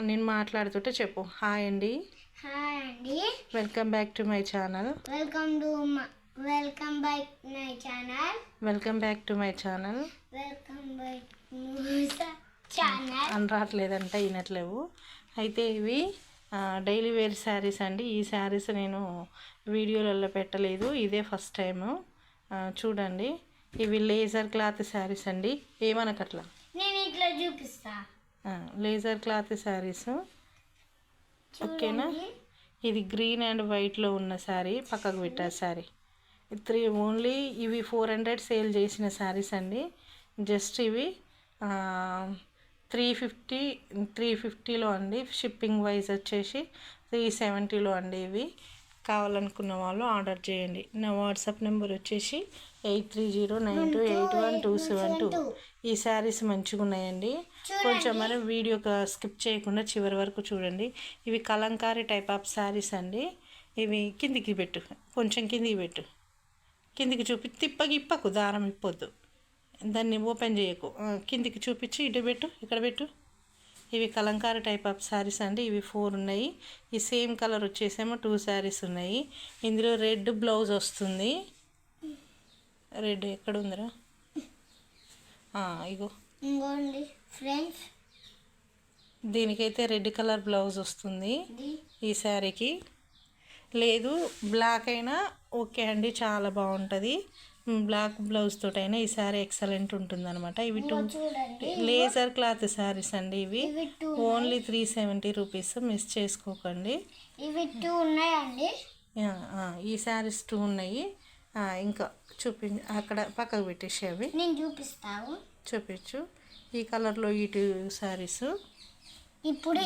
నేను మాట్లాడుతుంటే చెప్పు. హాయ్ అండి. హాయ్ అండి. Welcome back to my channel. Welcome to welcome back my channel. Welcome back to my channel. Welcome back channel. అని రావట్లేదంట వినట్లేవు. అయితే ఇవి డైలీ వేర్ శారీస్ అండి. ఈ శారీస్ నేను వీడియోలలో పెట్టలేదు. ఇదే ఫస్ట్ టైము. చూడండి. ఇవి లేజర్ క్లాత్ శారీస్ అండి. ఏమనకట్లా? నేను ఇట్లా చూపిస్తా. Laser cloth saris. ఓకేనా? ఇది గ్రీన్ అండ్ వైట్లో ఉన్న శారీ పక్కకు పెట్టా శారీ. త్రీ ఓన్లీ ఇవి ఫోర్ హండ్రెడ్ సేల్ చేసిన శారీస్ అండి. జస్ట్ ఇవి త్రీ ఫిఫ్టీ త్రీ ఫిఫ్టీలో అండి. షిప్పింగ్ వైజ్ వచ్చేసి త్రీ సెవెంటీలో అండి ఇవి. కావాలనుకున్న వాళ్ళు ఆర్డర్ చేయండి. నా వాట్సాప్ నెంబర్ వచ్చేసి eight three zero nine two eight one two seven two. ఈ శారీస్ మంచిగా ఉన్నాయండి. కొంచెం మరి వీడియో స్కిప్ చేయకుండా చివరి వరకు చూడండి. ఇవి కలంకారీ టైప్ ఆఫ్ శారీస్ అండి. ఇవి కిందికి పెట్టు. కొంచెం కిందికి పెట్టు. కిందికి చూపి తిప్పకి ఇప్పకు దారం ఇప్పొద్దు. దాన్ని ఓపెన్ చేయకు. కిందికి చూపించి ఇటు పెట్టు ఇక్కడ పెట్టు. ఇవి కలంకారీ టైప్ ఆఫ్ శారీస్ అండి. ఇవి ఫోర్ ఉన్నాయి. ఈ సేమ్ కలర్ వచ్చేసేమో టూ శారీస్ ఉన్నాయి. ఇందులో రెడ్ బ్లౌజ్ వస్తుంది. రెడ్ ఎక్కడ ఉందిరా? ఇగో. ఇంకోండి ఫ్రెండ్స్. దీనికైతే రెడ్ కలర్ బ్లౌజ్ వస్తుంది ఈ శారీకి. లేదు బ్లాక్ అయినా ఓకే అండి. చాలా బాగుంటుంది. బ్లాక్ బ్లౌజ్ తోటైనా ఈ శారీ ఎక్సలెంట్ ఉంటుంది అనమాట ఇవి టూ లేజర్ క్లాత్ శారీస్ అండి ఇవి. Only three seventy rupees miss చేసుకోకండి. ఇవి టూ ఉన్నాయండి. ఈ శారీస్ టూ ఉన్నాయి. ఇంకా చూపి అక్కడ పక్కకు పెట్టేసి అవి. నేను చూపిస్తాను. చూపించు. ఈ కలర్లో ఈ టూ శారీస్ ఇప్పుడు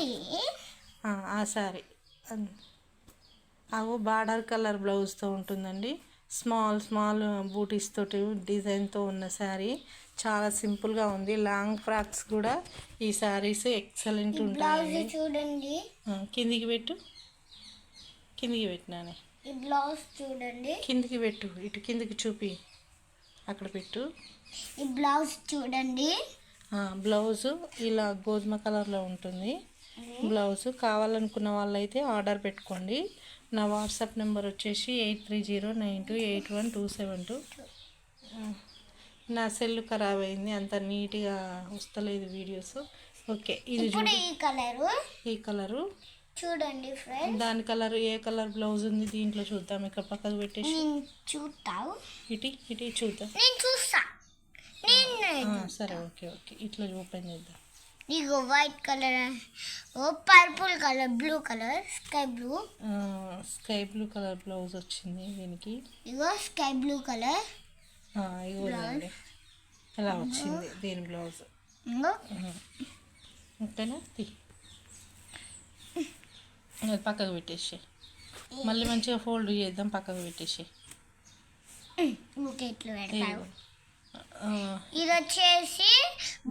ఆ శారీ అవు బార్డర్ కలర్ బ్లౌజ్తో ఉంటుందండి. స్మాల్ స్మాల్ బూటీస్ తోటి డిజైన్తో ఉన్న శారీ. చాలా సింపుల్గా ఉంది. లాంగ్ ఫ్రాక్స్ కూడా ఈ శారీస్ ఎక్సలెంట్ ఉంటాయండి చూడండి. కిందికి పెట్టు. కిందికి పెట్టినానే ఈ బ్లౌజ్ చూడండి. కిందికి పెట్టు. ఇటు కిందికి చూపి. అక్కడ పెట్టు. ఈ బ్లౌజ్ చూడండి. బ్లౌజు ఇలా గోధుమ కలర్లో ఉంటుంది. బ్లౌజ్ కావాలనుకున్న వాళ్ళైతే ఆర్డర్ పెట్టుకోండి. నా వాట్సాప్ నెంబర్ వచ్చేసి eight three zero nine two eight one two seven two. నా సెల్ ఖరాబ్ అయింది అంత నీట్గా వస్తలేదు వీడియోస్. ఓకే ఇది ఈ కలరు? ఈ కలరు. చూడండి ఫ్రెండ్స్. దాని కలర్ ఏ కలర్ బ్లౌజ్ ఉంది దీంట్లో చూద్దాం. ఇక్కడ పక్కకు పెట్టేసి. చూస్తావు ఇటు ఇటు చూద్దాం. నేను చూస్తా. సరే ఓకే ఓకే. ఇట్లా ఓపెన్ చేద్దాం. ఇగో వైట్ కలర్ ఓ purple colour blue colour sky blue. Sky blue colour blouse వచ్చింది దీనికి. ఇగో స్కై బ్లూ కలర్. ఇలా వచ్చింది దీని బ్లౌజ్? ఇంగో. ఓకేనా అది పక్కకు పెట్టేసి. మళ్ళీ మంచిగా ఫోల్డ్ చేద్దాం పక్కకు పెట్టేసి. ఓకే ఇట్లా ఇది వచ్చేసి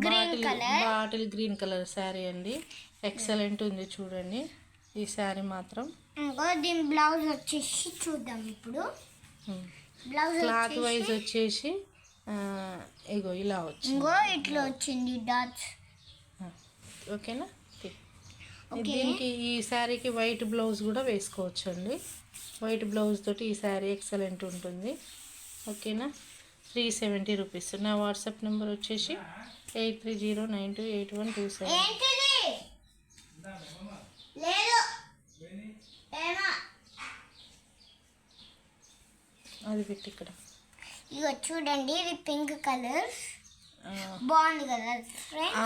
green colour. Bottle green colour sari అండి. ఎక్సలెంట్ ఉంది చూడండి. ఈ శారీ మాత్రం. ఇంకో దీని బ్లౌజ్ వచ్చేసి చూద్దాం ఇప్పుడు. బ్లౌజ్ క్లాత్ వైజ్ వచ్చేసి ఇగో ఇలా వచ్చింది. ఇంకో ఇట్లా వచ్చింది డాట్స్. ఓకేనా. దీనికి ఈ శారీకి వైట్ బ్లౌజ్ కూడా వేసుకోవచ్చు అండి వైట్ బ్లౌజ్ తోటి ఈ శారీ ఎక్సలెంట్ ఉంటుంది. ఓకేనా? Three seventy rupees. నా వాట్సాప్ నెంబర్ వచ్చేసి eight three zero nine two eight one two seven. అది పెట్టి ఇక్కడ. ఇగో చూడండి ఇది పింక్ కలర్. బాగుంది కదా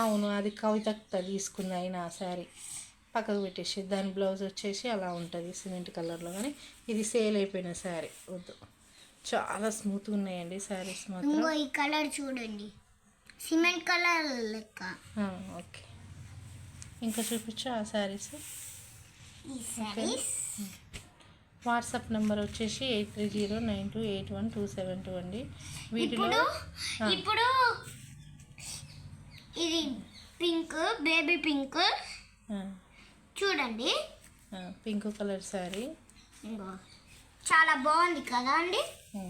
అవును అది కవిత తీసుకుంది అయినా ఆ శారీ. పక్కకు పెట్టేసి దాని బ్లౌజ్ వచ్చేసి అలా ఉంటుంది సిమెంట్ కలర్లో. కానీ ఇది సేల్ అయిపోయిన శారీ. వద్దు. చాలా స్మూత్గా ఉన్నాయండి శారీస్ మాత్రం. ఈ కలర్ చూడండి. సిమెంట్ కలర్ లెక్క. ఓకే. ఇంకా చూపించు ఆ శారీస్ వాట్సాప్ నెంబర్ వచ్చేసి eight three zero nine two eight one two seven two అండి. వీటిలో ఇప్పుడు ఇది పింక్ బేబీ పింక్ చూడండి. పింక్ కలర్ శారీ చాలా బాగుంది కదా అండి? ఆ,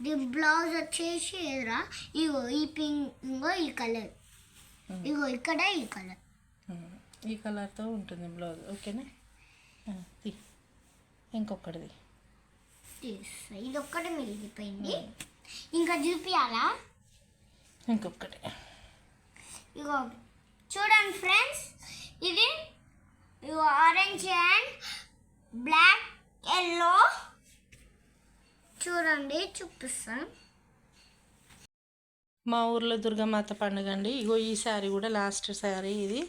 ది బ్లౌజ్ వచ్చేసి ఎదురా ఇగో ఈ పింక్ ఇంకో ఈ కలర్. ఇగో ఇక్కడ ఈ కలర్. ఉమ్, ఈ కలర్తో ఉంటుంది బ్లౌజ్. ఓకేనా? ఇంకొకటిది ఇది ఒక్కటి మిగిలిపోయింది. ఇంకా చూపియాలా? ఇంకొకటి ఇగో చూడండి ఫ్రెండ్స్ ఇది ఇగో ఆరెంజ్ అండ్ బ్లాక్ ఎల్లో. చూడండి చూపిస్తాను. మా ఊర్లో దుర్గామాత పండుగ అండి. ఇగో ఈ శారీ కూడా లాస్ట్ శారీ ఇది.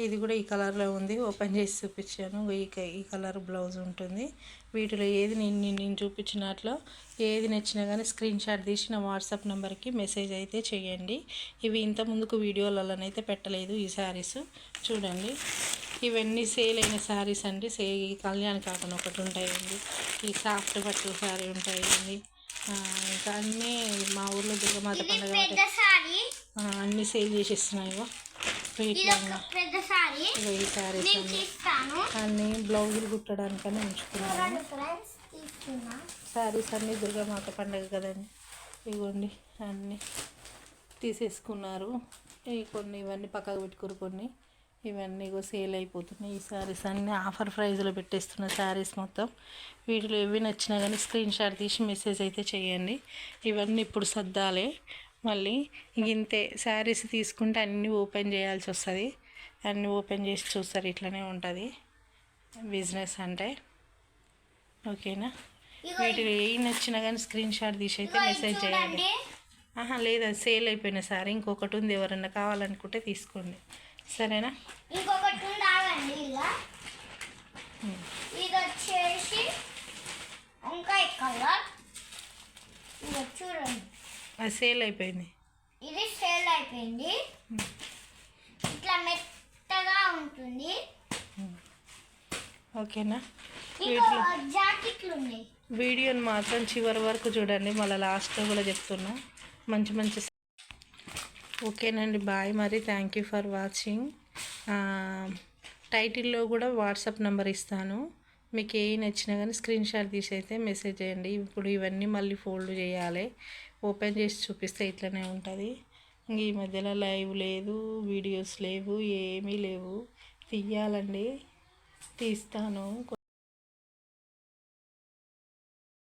ఇది కూడా ఈ కలర్లో ఉంది. ఓపెన్ చేసి చూపించాను. ఈ క- ఈ కలర్ బ్లౌజ్ ఉంటుంది. వీటిలో ఏది నేను నేను చూపించినట్లో ఏది నచ్చినా కానీ స్క్రీన్ షాట్ తీసి నా వాట్సాప్ నెంబర్కి మెసేజ్ అయితే చేయండి. ఇవి ఇంత ముందుకు వీడియోలలోనైతే పెట్టలేదు ఈ శారీస్ చూడండి. ఇవన్నీ సేల్ అయిన శారీస్ అండి. సే ఈ కళ్యాణ కాకుండా ఒకటి ఉంటాయండి. ఈ సాఫ్ట్ పట్టు శారీ ఉంటాయండి. ఇంకా అన్నీ మా ఊర్లో దుర్గమాత పండుగ అన్నీ సేల్ చేసేస్తున్నాయి ఈ శారీస్ నేను అన్నీ. బ్లౌజులు కుట్టడానికనే ఉంచుకున్నాను. శారీస్ అన్నీ దుర్గామాత పండుగ కదండి. ఇగోండి అన్నీ తీసేసుకున్నారు. ఇవి కొన్ని ఇవన్నీ పక్కకు పెట్టుకురు కొన్ని. ఇవన్నీ సేల్ అయిపోతున్నాయి. ఈ శారీస్ అన్నీ ఆఫర్ ప్రైస్లో పెట్టేస్తున్న శారీస్ మొత్తం. వీటిలో ఏవి నచ్చినా కానీ స్క్రీన్ షాట్ తీసి మెసేజ్ అయితే చేయండి. ఇవన్నీ ఇప్పుడు సర్దాలే. మళ్ళీ ఇంతే శారీస్ తీసుకుంటే అన్నీ ఓపెన్ చేయాల్సి వస్తుంది. అన్నీ ఓపెన్ చేసి చూస్తారు ఇట్లనే ఉంటుంది. బిజినెస్ అంటే. ఓకేనా? వీటిలో ఏ నచ్చినా కానీ స్క్రీన్ షాట్ తీసి అయితే మెసేజ్ చేయండి. ఆహా లేదు సేల్ అయిపోయిన సారీ. ఇంకొకటి ఉంది. ఎవరన్నా కావాలనుకుంటే తీసుకోండి. సరేనా? ఇంకొకటి ఆగండి ఇలా. ఇది వచ్చేసి వంకాయ కలర్. ఇది చూడండి. అది సేల్ అయిపోయింది. ఇది సేల్ అయిపోయింది. ఇట్లా మెత్తగా ఉంటుంది. ఓకేనా? జాకెట్లు ఉన్నాయి వీడియోని మాత్రం చివరి వరకు చూడండి. మళ్ళీ లాస్ట్లో కూడా చెప్తున్నా. మంచి మంచి ఓకేనండి బాయ్ మరి. థ్యాంక్ యూ ఫర్ వాచింగ్ టైటిల్లో కూడా వాట్సాప్ నెంబర్ ఇస్తాను. మీకు ఏ నచ్చినా కానీ స్క్రీన్ షాట్ తీసి అయితే మెసేజ్ చేయండి. ఇప్పుడు ఇవన్నీ మళ్ళీ ఫోల్డ్ చేయాలి. ఓపెన్ చేసి చూపిస్తే ఇట్లనే ఉంటుంది. ఈ మధ్యలో లైవ్ లేదు వీడియోస్ లేవు ఏమీ లేవు. తీయాలండి. తీస్తాను.